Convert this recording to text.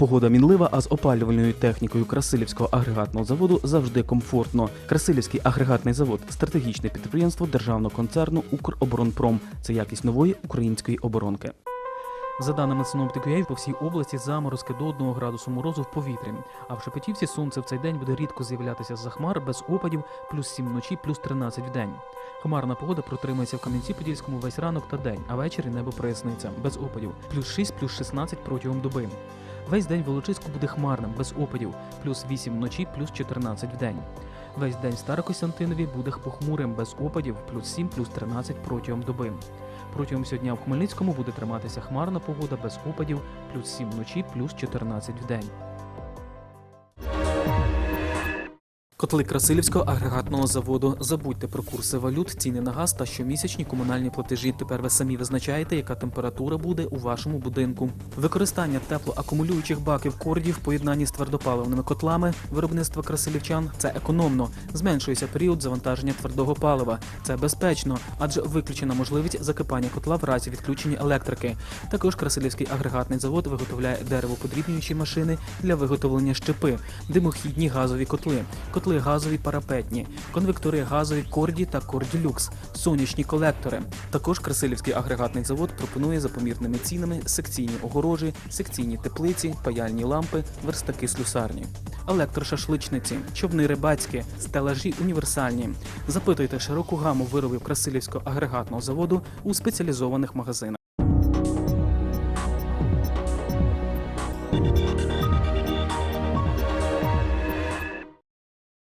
Погода мінлива, а з опалювальною технікою Красилівського агрегатного заводу завжди комфортно. Красилівський агрегатний завод стратегічне підприємство державного концерну Укроборонпром. Це якість нової української оборонки. За даними синоптиків, по всій області заморозки до 1 градусу морозу в повітрі. А в Шепетівці сонце в цей день буде рідко з'являтися з за хмар без опадів, плюс 7 вночі, плюс 13 в день. Хмарна погода протримається в Кам'янці-Подільському весь ранок та день, а ввечері небо проясниться без опадів, плюс 6, плюс 16 протягом доби. Весь день в Волочиську буде хмарним, без опадів, плюс 8 вночі, плюс 14 в день. Весь день в Старокостянтинові буде похмурим, без опадів, плюс 7, плюс 13 протягом доби. Протягом всього дня в Хмельницькому буде триматися хмарна погода без опадів, плюс 7 вночі, плюс 14 в день. Котли Красилівського агрегатного заводу. Забудьте про курси валют, ціни на газ та щомісячні комунальні платежі. Тепер ви самі визначаєте, яка температура буде у вашому будинку. Використання теплоакумулюючих баків кордів в поєднанні з твердопаливними котлами виробництва красилівчан це економно. Зменшується період завантаження твердого палива. Це безпечно, адже виключена можливість закипання котла в разі відключення електрики. Також Красилівський агрегатний завод виготовляє деревоподрібнюючі машини для виготовлення щепи, димохідні газові котли, котли газові парапетні, конвектори газові корді та корді люкс, сонячні колектори. Також Красилівський агрегатний завод пропонує за помірними цінами секційні огорожі, секційні теплиці, паяльні лампи, верстаки слюсарні. Електрошашличниці, човни рибацькі, стелажі універсальні. Запитуйте широку гаму виробів Красилівського агрегатного заводу у спеціалізованих магазинах.